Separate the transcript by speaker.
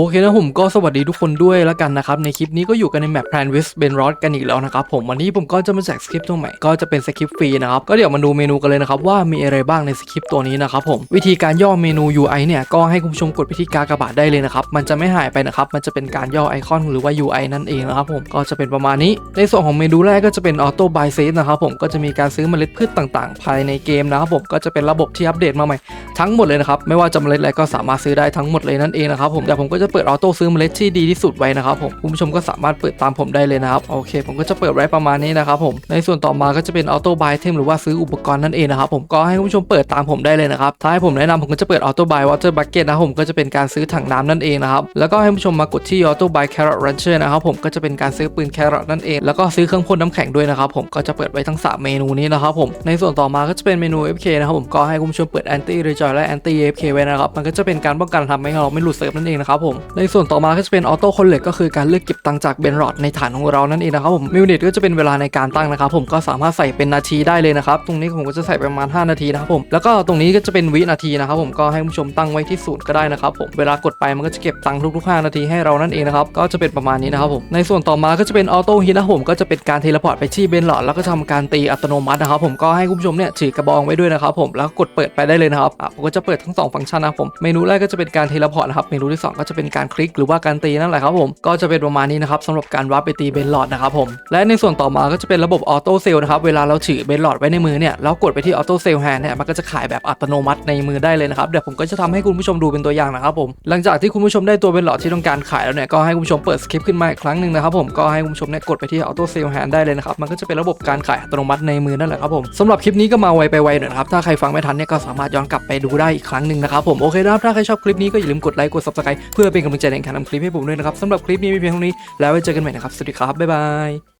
Speaker 1: โอเคนะผมก็สวัสดีทุกคนด้วยแล้วกันนะครับ ในคลิปนี้ก็อยู่กันในแมป Plan West Ben r o d กันอีกแล้วนะครับผมวันนี้ผมก็จะมาแจกสคริปต์ตัวใหม่ก็จะเป็นสคริปต์ฟรีนะครับ ก็เดี๋ยวมาดูเมนูกันเลยนะครับ ว่ามีอะไรบ้างในสคริปต์ตัวนี้นะครับผมวิธีการย่อเมนู UI เนี่ย ก็ให้คุณผู้ชมกดไปที่กากระบาทได้เลยนะครับ มันจะไม่หายไปนะครับ มันจะเป็นการย่อไอคอนหรือว่า UI นั่นเองนะครับผมก็จะเป็นประมาณนี้ ในส่วนของเมนูแรกก็จะเป็น Auto Buy Seed นะครับผมก็จะมีการซื้อเมล็ดพืชต่างๆ ภายในเกมนะครับผมก็จะเป็นระบบที่อัปเดตมาใหม่ทั้งหมดเลยนะครับไม่ว่าจะเมล็ดอะไรก็สามารถซื้อได้ทั้งหมดเลยนั่นเองนะครับผมเดี๋ยวผมก็จะเปิดออโต้ซื้อเมล็ดที่ดีที่สุดไว้นะครับผมคุณผู้ชมก็สามารถเปิดตามผมได้เลยนะครับโอเค ผมก็จะเปิดไว้ประมาณนี้นะครับผมในส่วนต่อมาก็จะเป็นออโต้บายเทมหรือว่าซื้ออุปกรณ์นั่นเองนะครับผมก็ให้คุณผู้ชมเปิดตามผมได้เลยนะครับถ้าให้ผมแนะนำผมก็จะเปิดออโต้บายวอเตอร์บักเก็ตนะครับผมก็จะเป็นการซื้อถังน้ำนั่นเองนะครับแล้วก็ให้คุณผู้ชมมากดที่ออโต้บายแครอทรันเชอร์นะครับผมก็จะเป็นการซื้อปืนแครอทนั่นเองแล้วก็ซื้อเครื่องพ่นน้ำแข็งด้วยนะครับผมก็จะเปิดไว้ทั้งสามเมนูนี้นะครับผมในส่วนต่อมาก็จะเป็นเมนู FK นะครับผมก็ให้คุณผู้ชมเปิด Anti Rejoin และ Anti AFK ไว้นะครับมันก็จะเป็นการป้องกันทำให้เราไม่หลุดเซิร์ฟนั่นเองนะครับผมในส่วนต่อมาก็จะเป็นออโต้คอนเลกก็คือการเลือกเก็บตังค์จากเบนรอดในฐานของเรานั่นเองนะครับผมมิวนิตก็จะเป็นเวลาในการตั้งนะครับผมก็สามารถใส่เป็นนาทีได้เลยนะครับตรงนี้ผมก็จะใส่ประมาณ 5 นาทีนะครับผมแล้วก็ตรงนี้ก็จะเป็นวินาทีนะครับผมก็ให้ผู้ชมตั้งไว้ที่ศูนย์ก็ได้นะครับผมเวลากดไปมันก็จะเก็บตังค์ทุกๆ 5 นาทีให้เรานั่นเองนะครับก็จะเป็นประมาณนี้นะครับผมในส่วนต่อมาก็จะเป็นออโต้ฮิตนะครับผมก็จะเป็นการเทเลพอร์ตไปที่เบนรอดแล้วก็ทำการตีอัตโนมัตินะครับผมก็ให้คุณผู้ชมเนี่ยถือกระบองไว้ด้วยนะครับผมแล้วกดเปิดไปได้เลยนะครับผมก็จะเปิดทั้งสองฟังก์ชันนะครับผมเมนูแรกก็จะเป็นการเทเลพอร์ตนะครับเมนูที่สองก็จะเป็นการคลิกหรือว่าการตีนั่นแหละครับผมก็จะเป็นประมาณนี้นะครับสำหรับการวาร์ปไปตีเบนหลอดนะครับผมและในส่วนต่อมาก็จะเป็นระบบออโต้เซลนะครับเวลาเราถือเบนหลอดไว้ในมือเนี่ยแล้วกดไปที่ออโต้เซลแฮนด์เนี่ยมันก็จะขายแบบอัตโนมัติในมือได้เลยนะครับเดี๋ยวผมก็จะทำให้คุณผู้ชมดูเป็นตัวอย่างนะครับผมหลังจากที่คุณผู้ชมได้ตัวเบนหลอดที่ต้องการขายแล้วเนี่ยก็ให้คุณผู้ชมเปิดสคริปต์ขึ้นมาอีกครั้งหนึ่งนะครับผมก็ให้คุณผู้ชมเนี่ยกดไปที่ออโต้เซลแฮนด์ได้เลยนะครับมันก็จะเป็นระบบการขายอัตโนมัติในมือนั่นแหละครับผมสำหรับคลิปนี้ก็มาไวไปไวหน่อยครับถ้าใครฟังไม่ทันเนี่ยก็สามารถย้อนกลับไปดูได้อีกครั้งหนึ่งนะครับผมโอเคนะครับถ้าใครชอบคลิปนี้ก็อย่าลืมกดไลค์กด subscribe เพื่อพื่อเป็นกำลังใจในการทำคลิปให้ผมด้วยนะครับสำหรับคลิปนี้มีเพียงเท่านี้แล้วไว้เจอกันใหม่นะครับ สวัสดีครับ บ๊ายบาย